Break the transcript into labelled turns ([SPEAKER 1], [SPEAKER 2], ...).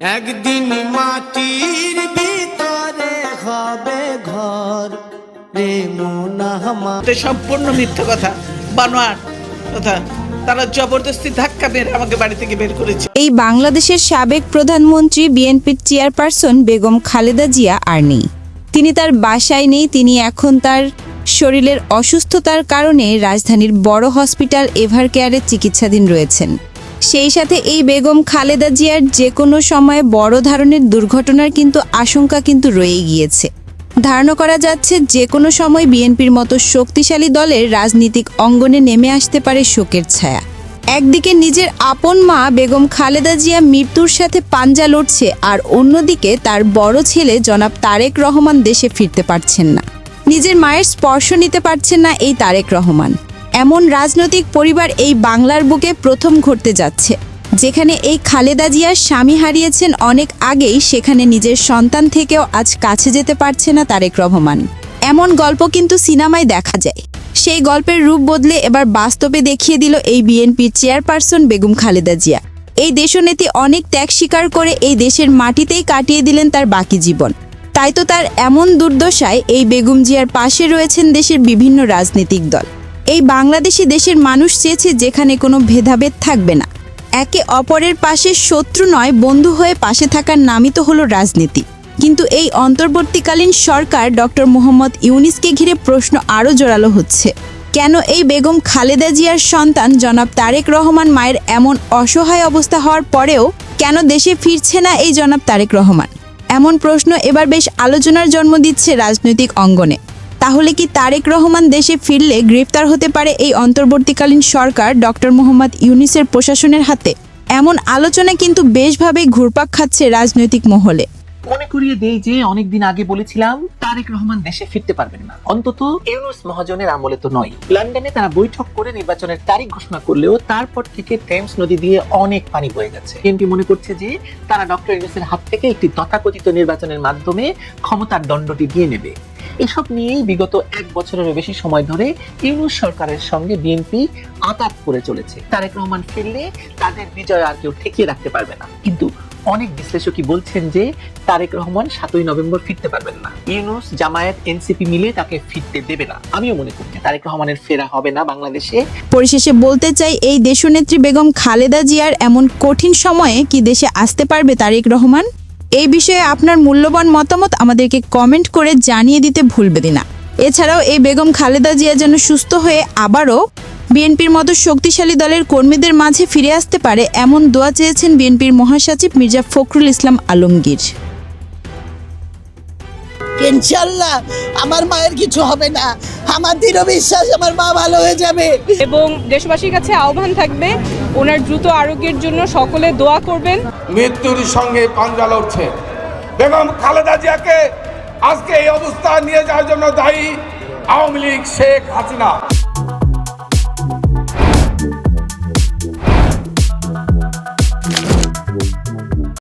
[SPEAKER 1] একদিন মাটির ভিতরে হবে ঘর।
[SPEAKER 2] সম্পূর্ণ মিথ্যা কথা বানোয়ার কথা। তারা জবরদস্তি ধাক্কা মেরে আমাকে বাড়ি থেকে বের করেছে।
[SPEAKER 3] এই বাংলাদেশের সাবেক প্রধানমন্ত্রী বিএনপির চেয়ারপারসন বেগম খালেদা জিয়া আর নেই। তিনি তার বাসায় নেই তিনি এখন তার শরীরের অসুস্থতার কারণে রাজধানীর বড় হসপিটাল এভার কেয়ারে চিকিৎসাধীন রয়েছেন। সেই সাথে এই বেগম খালেদা জিয়ার যে কোনো সময়ে বড় ধরনের দুর্ঘটনার কিন্তু আশঙ্কা কিন্তু রয়ে গিয়েছে। ধারণা করা যাচ্ছে যে কোনো সময় বিএনপির মতো শক্তিশালী দলের রাজনীতিক অঙ্গনে নেমে আসতে পারে শোকের ছায়া। একদিকে নিজের আপন মা বেগম খালেদা জিয়া মৃত্যুর সাথে পাঞ্জা লড়ছে আর অন্যদিকে তার বড় ছেলে জনাব তারেক রহমান দেশে ফিরতে পারছেন না। নিজের মায়ের স্পর্শ নিতে পারছেন না এই তারেক রহমান। এমন রাজনৈতিক পরিবার এই বাংলার বুকে প্রথম ঘটতে যাচ্ছে। যেখানে এই খালেদা জিয়ার স্বামী হারিয়েছেন অনেক আগেই, সেখানে নিজের সন্তান থেকেও আজ কাছে যেতে পারছে না তারেক রহমান। এমন গল্প কিন্তু সিনেমায় দেখা যায়। সেই গল্পের রূপ বদলে এবার বাস্তবে দেখিয়ে দিল এই বিএনপির চেয়ারপারসন বেগম খালেদা জিয়া। এই দেশনেত্রী অনেক ত্যাগ স্বীকার করে এই দেশের মাটিতেই কাটিয়ে দিলেন তার বাকি জীবন। তাই তো তার এমন দুর্দশায় এই বেগম জিয়ার পাশে রয়েছেন দেশের বিভিন্ন রাজনৈতিক দল। এই বাংলাদেশি দেশের মানুষ চেয়েছে যেখানে কোনো ভেদাভেদ থাকবে না। একে অপরের পাশে শত্রু নয়, বন্ধু হয়ে পাশে থাকার নামই তো হলো রাজনীতি। কিন্তু এই অন্তর্বর্তীকালীন সরকার ডক্টর মোহাম্মদ ইউনিসকে ঘিরে প্রশ্ন আরও জোরালো হচ্ছে। কেন এই বেগম খালেদা জিয়ার সন্তান জনাব তারেক রহমান মায়ের এমন অসহায় অবস্থা হওয়ার পরেও কেন দেশে ফিরছে না এই জনাব তারেক রহমান? এমন প্রশ্ন এবার বেশ আলোচনার জন্ম দিচ্ছে রাজনৈতিক অঙ্গনে। তাহলে কি তারেক রহমান দেশে ফিরলে গ্রেফতার হতে পারে এই অন্তর্বর্তীকালীন সরকার ডক্টর মোহাম্মদ ইউনিসের প্রশাসনের হাতে? এমন আলোচনা কিন্তু বেশভাবেই ঘুরপাক খাচ্ছে রাজনৈতিক মহলে।
[SPEAKER 4] মনে করিয়ে দেই যে অনেকদিন আগে বলেছিলাম, তারেক রহমান দেশে ফিরতে পারবেন না। অন্তত ইউনুস মহাজনের আমলে তো নয়। লন্ডনে তারা বৈঠক করে নির্বাচনের তারিখ ঘোষণা করলেও তারপর থেকে টেমস নদী দিয়ে অনেক পানি বয়ে গেছে। বিএনপি মনে করছে যে তারা ডক্টর ইউনুসের হাত থেকে একটি তথাকথিত নির্বাচনের মাধ্যমে ক্ষমতার দণ্ডটি দিয়ে নেবে। এসব নিয়েই বিগত এক বছরেরও বেশি সময় ধরে ইউনুস সরকারের সঙ্গে বিএনপি আতাত করে চলেছে। তারেক রহমান ফিরলে তাদের বিজয় আর কেউ ঠেকিয়ে রাখতে পারবে না। কিন্তু অনেক বিশ্লেষকই বলছেন যে তারেক রহমান সাতই নভেম্বর ফিরতে পারবেন না। ইউনুস, জামায়াত, এনসিপি মিলে তাকে ফিরতে দেবে না। আমিও মনে করছি তারেক রহমানের ফেরা হবে না বাংলাদেশে।
[SPEAKER 3] পরিশেষে বলতে চাই, এই দেশনেত্রী বেগম খালেদা জিয়ার এমন কঠিন সময়ে কি দেশে আসতে পারবে তারেক রহমান? এই বিষয়ে আপনার মূল্যবান মতামত আমাদেরকে কমেন্ট করে জানিয়ে দিতে ভুলবেন না। এছাড়াও এই বেগম খালেদা জিয়া যেন সুস্থ হয়ে আবারও বিএনপির মতো শক্তিশালী দলের কর্মীদের মাঝে ফিরে আসতে পারে এমন দোয়া চেয়েছেন বিএনপির মহাসচিব মির্জা ফখরুল ইসলাম আলমগীর।
[SPEAKER 5] ইনশাল্লাহ আমার মায়ের কিছু হবে না। আমার দৃঢ় বিশ্বাস আমার মা ভালো হয়ে যাবে।
[SPEAKER 6] এবং দেশবাসীর কাছে আহ্বান থাকবে ওনার দ্রুত আরোগ্যের জন্য সকলে দোয়া করবেন।
[SPEAKER 7] মৃত্যুর সঙ্গে পাঞ্জা লড়ছে বেগম খালেদা জিয়াকে আজকে এই অবস্থা নিয়ে যাওয়ার জন্য দায়ী আওয়ামী লীগ শেখ হাসিনা।